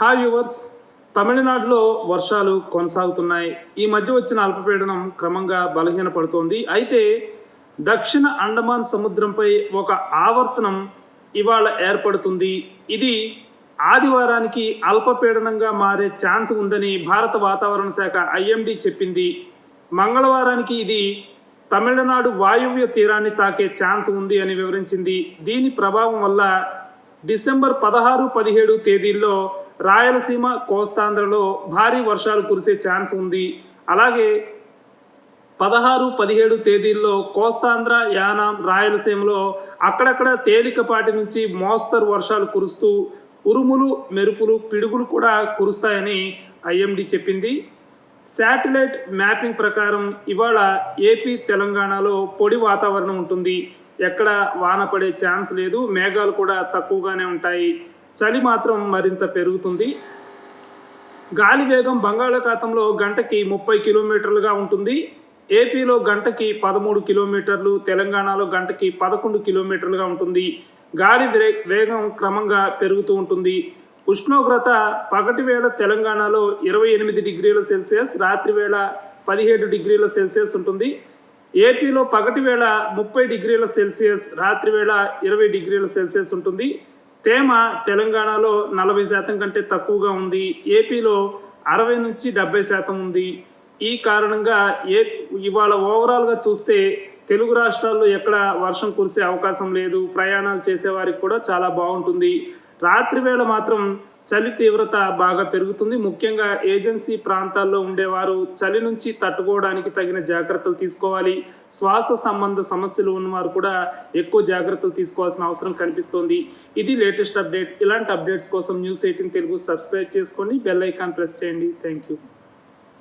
Hi viewers తమిళనాడులో వర్షాలు కొనసాగుతున్నాయి. ఈ మధ్య వచ్చిన అల్పపీడనం క్రమంగా బలహీనపడుతోంది. అయితే దక్షిణ అండమాన్ సముద్రంపై ఒక ఆవర్తనం ఇవాళ ఏర్పడుతుంది. ఇది ఆదివారానికి అల్పపీడనంగా మారే ఛాన్స్ ఉందని భారత వాతావరణ శాఖ ఐఎండీ చెప్పింది. మంగళవారానికి ఇది తమిళనాడు వాయువ్య తీరాన్ని తాకే ఛాన్స్ ఉంది అని వివరించింది. దీని ప్రభావం వల్ల డిసెంబర్ పదహారు పదిహేడు తేదీల్లో రాయలసీమ కోస్తాంధ్రలో భారీ వర్షాలు కురిసే ఛాన్స్ ఉంది. అలాగే పదహారు పదిహేడు తేదీల్లో కోస్తాంధ్ర యానాం రాయలసీమలో అక్కడక్కడ తేలికపాటి నుంచి మోస్తరు వర్షాలు కురుస్తూ ఉరుములు మెరుపులు పిడుగులు కూడా కురుస్తాయని ఐఎండి చెప్పింది. శాటిలైట్ మ్యాపింగ్ ప్రకారం ఇవాళ ఏపీ తెలంగాణలో పొడి వాతావరణం ఉంటుంది. ఎక్కడ వాన పడే ఛాన్స్ లేదు. మేఘాలు కూడా తక్కువగానే ఉంటాయి. చలి మాత్రం మరింత పెరుగుతుంది. గాలి వేగం బంగాళాఖాతంలో గంటకి ముప్పై కిలోమీటర్లుగా ఉంటుంది. ఏపీలో గంటకి పదమూడు కిలోమీటర్లు తెలంగాణలో గంటకి పదకొండు కిలోమీటర్లుగా ఉంటుంది. గాలి వే- వేగం క్రమంగా పెరుగుతూ ఉంటుంది. ఉష్ణోగ్రత పగటి వేళ తెలంగాణలో ఇరవై ఎనిమిది డిగ్రీల సెల్సియస్ రాత్రి వేళ పదిహేడు డిగ్రీల సెల్సియస్ ఉంటుంది. ఏపీలో పగటి వేళ ముప్పై డిగ్రీల సెల్సియస్ రాత్రి వేళ ఇరవై డిగ్రీల సెల్సియస్ ఉంటుంది. తేమ తెలంగాణలో నలభై శాతం కంటే తక్కువగా ఉంది. ఏపీలో అరవై నుంచి డెబ్బై శాతం ఉంది. ఈ కారణంగా ఏ ఇవాళ ఓవరాల్గా చూస్తే తెలుగు రాష్ట్రాల్లో ఎక్కడ వర్షం కురిసే అవకాశం లేదు. ప్రయాణాలు చేసేవారికి కూడా చాలా బాగుంటుంది. రాత్రి వేళ మాత్రం చలి తీవ్రత బాగా పెరుగుతుంది. ముఖ్యంగా ఏజెన్సీ ప్రాంతాల్లో ఉండేవారు చలి నుంచి తట్టుకోవడానికి తగిన జాగ్రత్తలు తీసుకోవాలి. శ్వాస సంబంధ సమస్యలు ఉన్నవారు కూడా ఎక్కువ జాగ్రత్తలు తీసుకోవాల్సిన అవసరం కనిపిస్తోంది. ఇది లేటెస్ట్ అప్డేట్. ఇలాంటి అప్డేట్స్ కోసం న్యూస్ ఎయిటీన్ తెలుగు సబ్స్క్రైబ్ చేసుకోండి. బెల్ ఐకాన్ ప్రెస్ చేయండి. Thank you